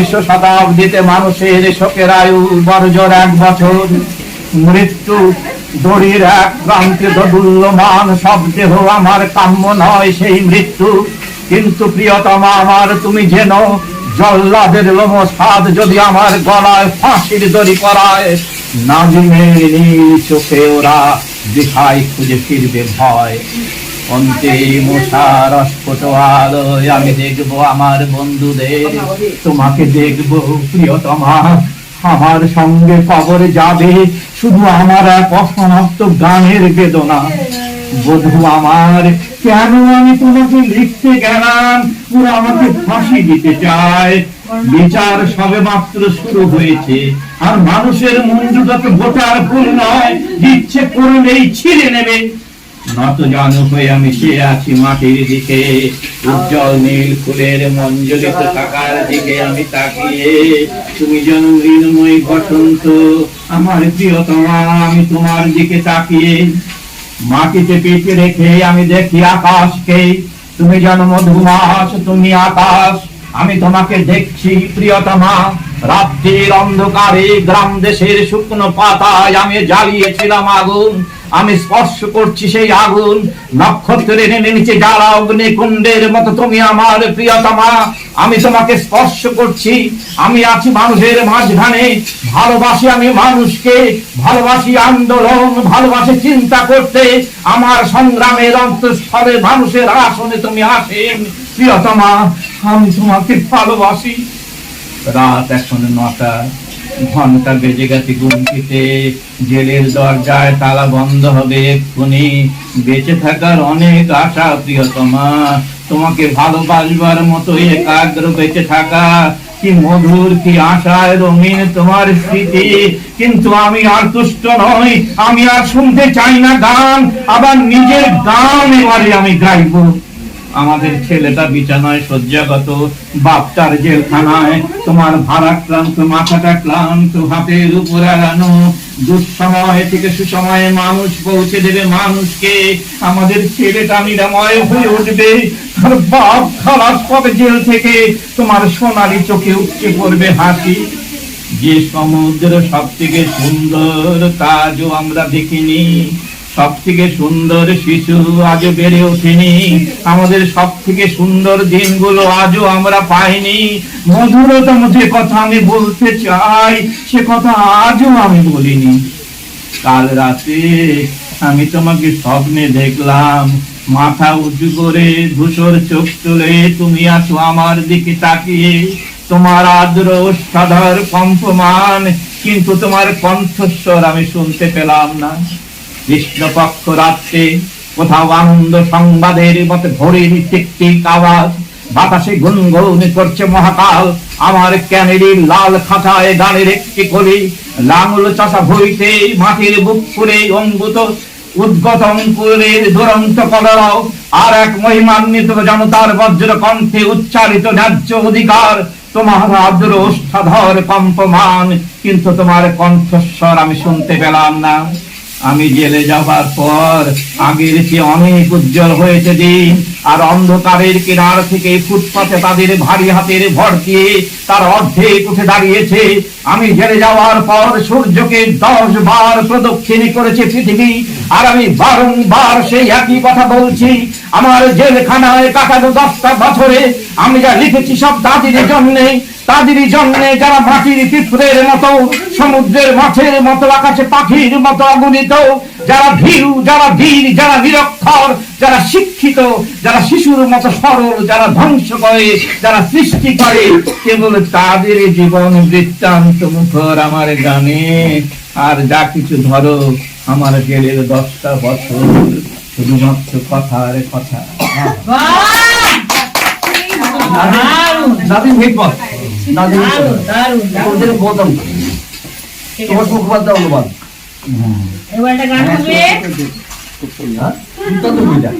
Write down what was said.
বিংশ শতাব্দীতে মানুষের শোকের আয়ু বর্জর এক বছর। মৃত্যু দড়ির এক প্রান্তে দোদুল্যমান সব দেহ আমার কাম্য নয় সেই মৃত্যু। কিন্তু প্রিয়তমা আমার, তুমি যেন জল্লাদের লোম সাদ যদি আমার গলায় ফাঁসির দড়ি করায় নাজিমের নীল চোখে ওরা দিশায় খুঁজে ফিরবে ভয়। আমি দেখব আমার বন্ধুদের। তোমাকে দেখব প্রিয়তমা। আমার সঙ্গে কবরে যাবে, শুধু আমার এক অসমাপ্ত গানের বেদনা। বধু আমার, কেন আমি তোমাকে লিখতে গেলাম? ওরা আমাকে ফাঁসি দিতে চায়। বিচার সবে মাত্র শুরু হয়েছে। আর মানুষের মঞ্জুটা তো গোটার ফুল নয়, ইচ্ছে করলেই ছিঁড়ে নেবে। নত জানু হয়ে আমি সে আছি মাটির দিকে উজ্জ্বল নীল ফুলের মঞ্জলিত থাকার দিকে আমি তাকিয়ে তুমি যেন মৃন্ময় বসন্ত আমার প্রিয়তমা আমি তোমার দিকে তাকিয়ে মাটিতে পিঠে রেখে আমি দেখি আকাশকে তুমি যেন মধুমাস তুমি আকাশ আমি তোমাকে দেখছি প্রিয়তমা রাত্রির অন্ধকারে গ্রাম দেশের শুকনো পাতায় আমি জ্বালিয়েছিলাম আগুন আমি স্পর্শ করছি সেই আগুন। নক্ষত্রের নিচে জ্বালা অগ্নিকুণ্ডের মতো তুমি আমার প্রিয়তমা। আমি তোমাকে স্পর্শ করছি। আমি আছি মানুষের মাঝখানে। ভালোবাসি আমি মানুষকে। ভালোবাসি আন্দোলন। ভালোবাসি চিন্তা করতে। আমার সংগ্রামের অন্তঃস্থলে মানুষের আসনে তুমি আসেন। প্রিয়তমা, আমি তোমাকে ভালোবাসি। রাত এখন নটা। ঘণ্টা বেজে গেছে গুমটিতে জেলের দরজায় তালা বন্ধ হবে এক্ষুনি। বেঁচে থাকার অনেক আশা প্রিয়তমা। তোমাকে ভালোবাসবার মতো একাগ্র বেঁচে থাকা। কি মধুর, কি আশায় রঙিন তোমার স্মৃতি। কিন্তু আমি আর তুষ্ট নই, আমি আর শুনতে চাই না গান। আবার নিজের গান এবারে আমি গাইবো। আমাদের ছেলেটা বিছানায় শয্যাগত বাপটার জেলখানায়। তোমার ভারাক্রান্ত মাথাটা ক্লান্ত, হাতের উপর এড়ানো। দুঃসময় থেকে সুসময়ে মানুষ পৌঁছে দেবে মানুষকে। আমাদের ছেলেটা নিরাময় হয়ে উঠবে। বাপ খালাস পাবে জেল থেকে। তোমার সোনালি চোখে উঠছে পড়বে হাসি। যে সমুদ্র সব থেকে সুন্দর কাজও আমরা দেখিনি। সব থেকে সুন্দর শিশু আজও বেড়ে ওঠেনি। আমাদের সব থেকে সুন্দর দিনগুলো আজও আমরা পাইনি। মধুরতম যে কথা আমি বলতে চাই, সে কথা আজও আমি বলিনি। কাল রাতে আমি তোমাকে স্বপ্নে দেখলাম। মাথা উঁচু করে ধূসর চোখ তুলে তুমি আছো আমার দিকে তাকিয়ে। তোমার আদ্র সাধার কম্পমান, কিন্তু তোমার কণ্ঠস্বর আমি শুনতে পেলাম না। কৃষ্ণপক্ষ রাত্রে কোথাও আনন্দ সংবাদের মতো ঘড়ির টিক টিক আওয়াজ। বাতাসে গুনগুন করছে মহাকাল। আমার ক্যানেডির লাল খাঁচায় গানের একটি কলি। লাঙল চাষা ভইতে মাটির বুক করে অঙ্গুত। উদ্গত অঙ্কুরের দুরন্ত কলরাও আর এক মহিমান্বিত জনতার বজ্র কণ্ঠে উচ্চারিত ন্যায্য অধিকার। তোমার আদ্র ওষ্ঠাধর কম্পমান। কিন্তু তোমার কণ্ঠস্বর আমি শুনতে পেলাম না। আমি জেলে যাবার পর আগের চেয়ে অনেক উজ্জ্বল হয়েছে দিন। আর অন্ধকারের কিনার থেকে ফুটপাতে তাদের ভারী হাতের ভর দিয়ে তার অর্ধেক উঠে দাঁড়িয়েছে। আমি জেলে যাওয়ার পর সূর্যকে দশ বার প্রদক্ষিণী করেছে পৃথিবী। আর আমি বারংবার সেই একই কথা বলছি। আমার জেলখানায় কাটানো দশটা বছরে আমি যা লিখেছি সব তাদের জন্যে তাদেরই জন্যে যারা মাটির পিঁপড়ের মতো, সমুদ্রের মাছের মতো, আকাশে পাখির মতো অগণিত যারা ভীরু, যারা বীর, যারা নিরক্ষর, যারা শিক্ষিত, যারা শিশুর মতো সরল, যারা ধ্বংস করে যারা সৃষ্টি করে, কেবল তাদের জীবন বৃত্তান্ত মুখর আমার গানে আর যা কিছু ধরো আমার জেলের দশটা বছর শুধুমাত্র কথার কথা। নাদিম হিকমত। ওদের তোমার অনুবাদ। এবার একটা গান হবে? দুর্দান্ত বইটা।